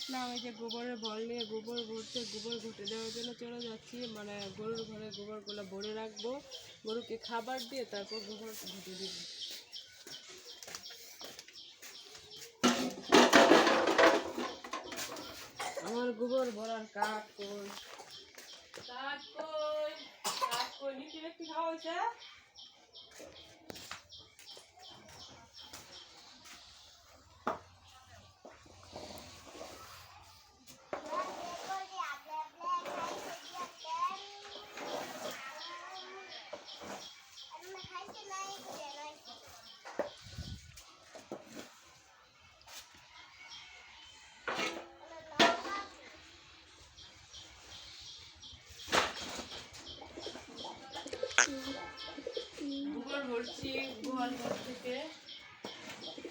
আসলাম এই যে গোবরের বল নিয়ে গোবর ভরতে গোবর ঘুটে দেওয়ার জন্য চলে যাচ্ছি। মানে গরুর ঘরে গোবরগুলো ভরে রাখব। গরুকে খাবার দিয়ে তারপর গোবর ঘুটে দিব। আমার গোবর ভরার কাঠ কই? কাঠ কই? কাঠ কই? নিচে ব্যক্তি খাওয়া হয়েছে।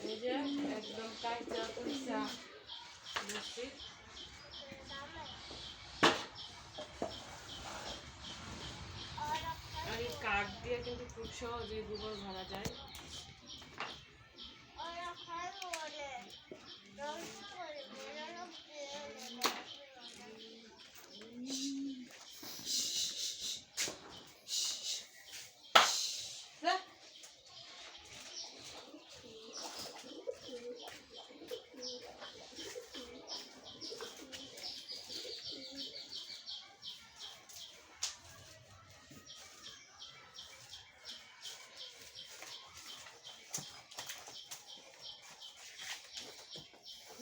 এই যে একদম কাঠ দিয়ে কিন্তু খুব সহজে গোবর ভরা যায়।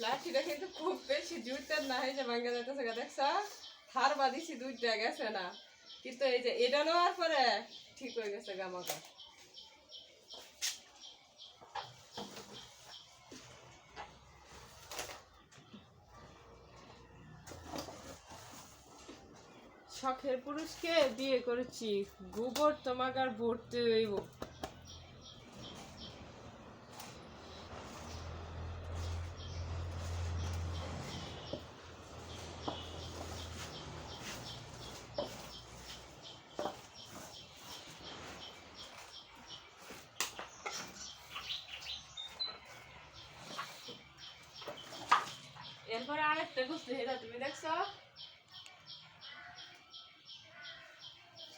লাঠিটা কিন্তু খুব বেশি না ভাঙ্গা যাইতেছে দেখছ? থার বাঁধিছি, দুইটা গেছে না। কিন্তু এই যে এটা নেওয়ার পরে ঠিক হয়ে গেছে গামাকা শখের পুরুষকে বিয়ে করেছি, গোবর তোমাকে আর ভরতে হইব। আরেকটা গুছতে হেরা, তুমি দেখছ?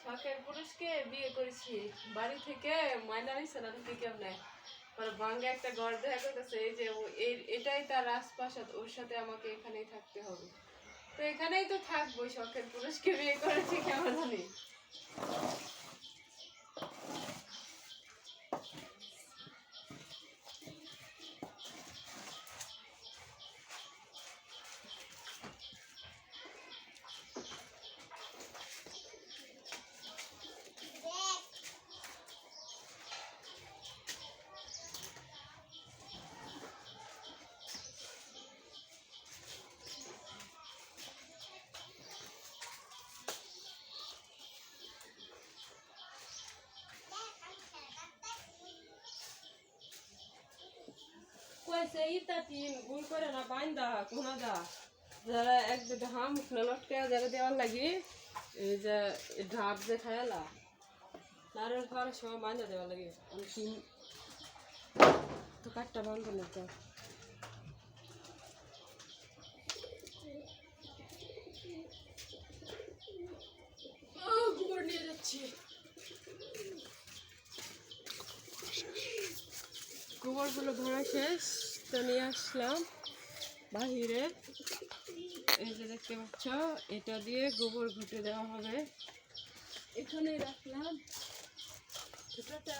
শখের পুরুষকে বিয়ে করেছি। বাড়ি থেকে মাইনা নিচ্ছে না থেকে কেমনে। পরে ভাঙ্গে একটা ঘর দেখা করতেছে, এই যে এটাই তার রাজপ্রাসাদ, ওর সাথে আমাকে এখানেই থাকতে হবে। তো এখানেই তো থাকব শখের পুরুষকে বিয়ে করেছি, কেমন জানি। কইছে ইতা তিন গুল করে না, বাইন্দা কোনা দা। যারা এক দুটো হাম উঠলে, লটকে যারা দেওয়ার লাগি, এই যে ঢাপ যে খায়ালা নারের খাওয়ার সময় বাইন্দা দেওয়ার লাগে। আমি তো কাঠটা বন্ধ নিতে গোবর নিয়ে যাচ্ছি। গোবরগুলো ভরা শেষ, তো নিয়ে আসলাম বাহিরে। এই যে দেখতে পাচ্ছ, এটা দিয়ে গোবর ঘুটে দেওয়া হবে। এখানে রাখলাম। ছোটটা